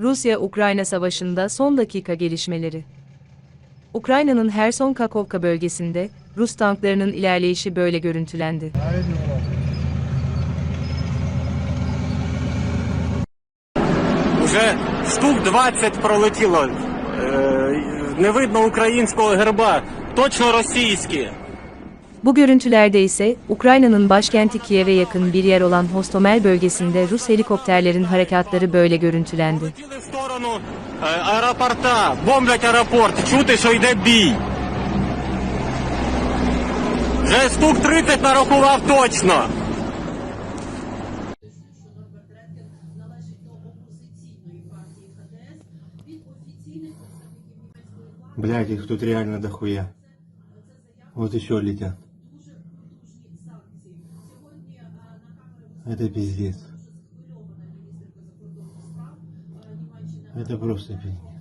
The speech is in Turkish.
Rusya-Ukrayna savaşında son dakika gelişmeleri. Ukrayna'nın Herson Kakovka bölgesinde Rus tanklarının ilerleyişi böyle görüntülendi. Уже штук 20 пролетіло. Е, Не видно українського герба. Точно російські. Bu görüntülerde ise Ukrayna'nın başkenti Kiev'e yakın bir yer olan Hostomel bölgesinde Rus helikopterlerin harekatları böyle görüntülendi. Летіли в сторону е, аеропорта, бомблять аеропорт. Чути, що йде бій. Вже штук 30 нарахував точно. Норберт Редкін належить до опозиційної партії ХДС. Від офіційних представників німецької влади Блядь, их тут реально дохуя. Вот еще летят. Это пиздец. схвильована міністерка закордонних справ е, Німеччини Это просто пиздец.